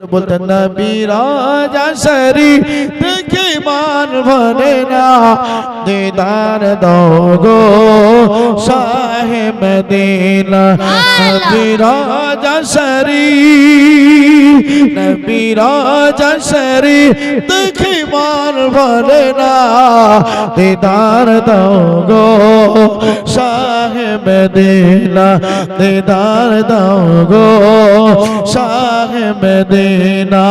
বলতে নবীরাজ সরি দেখে মান ভরে না দিদার দাও গো শাহে মদিনা নবীরাজ সরি নবীরাজ সরি দেখে মান ভরে না দিদার দাও গো শাহে মদিনা দিদার দাও গো। শাহ মদিনা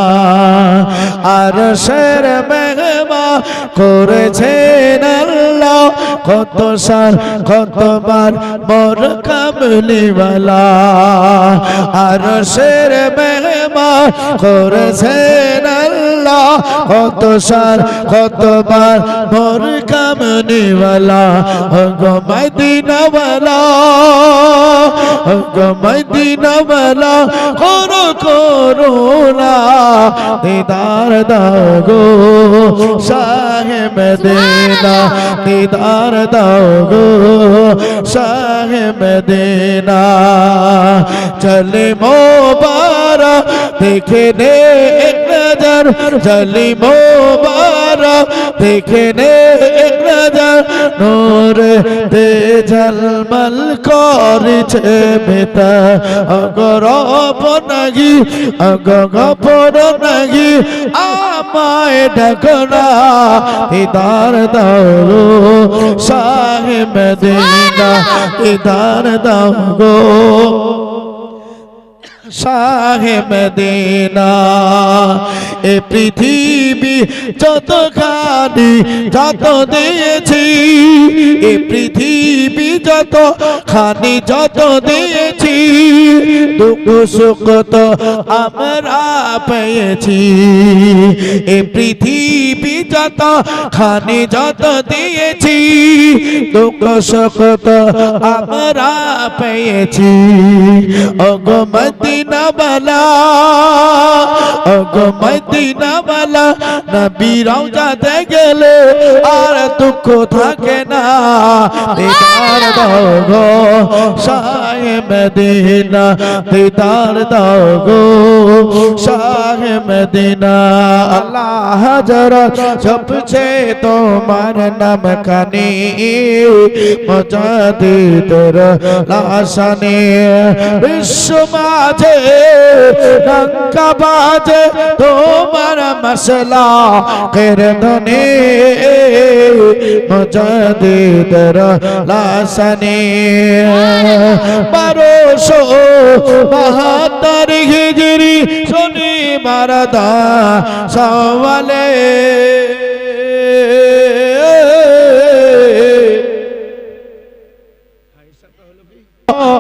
আর শের মেহমা করেছেন আল্লাহ। কত সার কতবার মোর কামলিওয়ালা আর শের মেহমা করেছেন কত সার কতবার মোর কামলিওয়ালা গো মদিনাওয়ালা গো মদিনাওয়ালা করো করোনা দিদার দাও গো শাহে মদিনা, দিদার দাও গো শাহে মদিনা। চলে মোবারা দেখে নে এক নজর। নূর তে ঝলমল করেছে বেতা অগরব নাগি অগগপর নাগি, আমায় ডাকনা দিদার দাও গো শাহে মদিনা দিদার দাও গো শাহে দেনা এ পৃথিবী যত খানি যত দিয়েছি এ পৃথিবী যত খানি যত দিয়েছি দুঃখ সুখ তো আমরা পেয়েছি। এ পৃথিবী যত খানি যত দিয়েছি দুঃখ সুখ তো আমরা পেয়েছি। ওগো মদিনা বালা ওগো মদিনা বালা নবী রওজাতে গেলে আর দুঃখ থাকে না। দিদার দাও গো শাহে মদিনা, দিদার দাও গো। শাহে মদিনা, আল্লাহ হযরত সবচে তোমার নাম কানে মজাদিদর লাশানে। বিশ্ব মাঝে লঙ্কা বাজে তোমার মশলা কেরদনে মজাদিদর লাশানে। বারোশো বাহাত্তর হিজরি শনি মারদা সওয়ালে।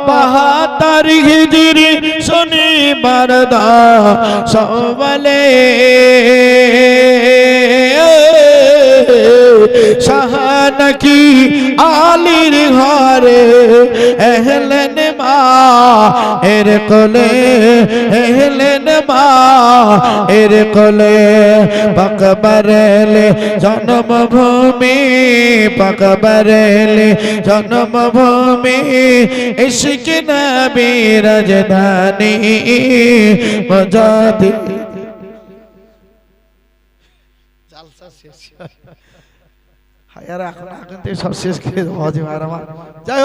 বাহাত্তর হিজরি শনি মারদা সওয়ালে। শাহানকি আলির ঘরে এহলেন মা, এর কোলে এহলেন মা জন্মভূমি পাকবরেলে জন্মভূমি, ইশক নবী রাজধানী মজাদি। জালসা শেষ। হায়ার এখন এখন সব শেষ করে দেবো যাই হোক।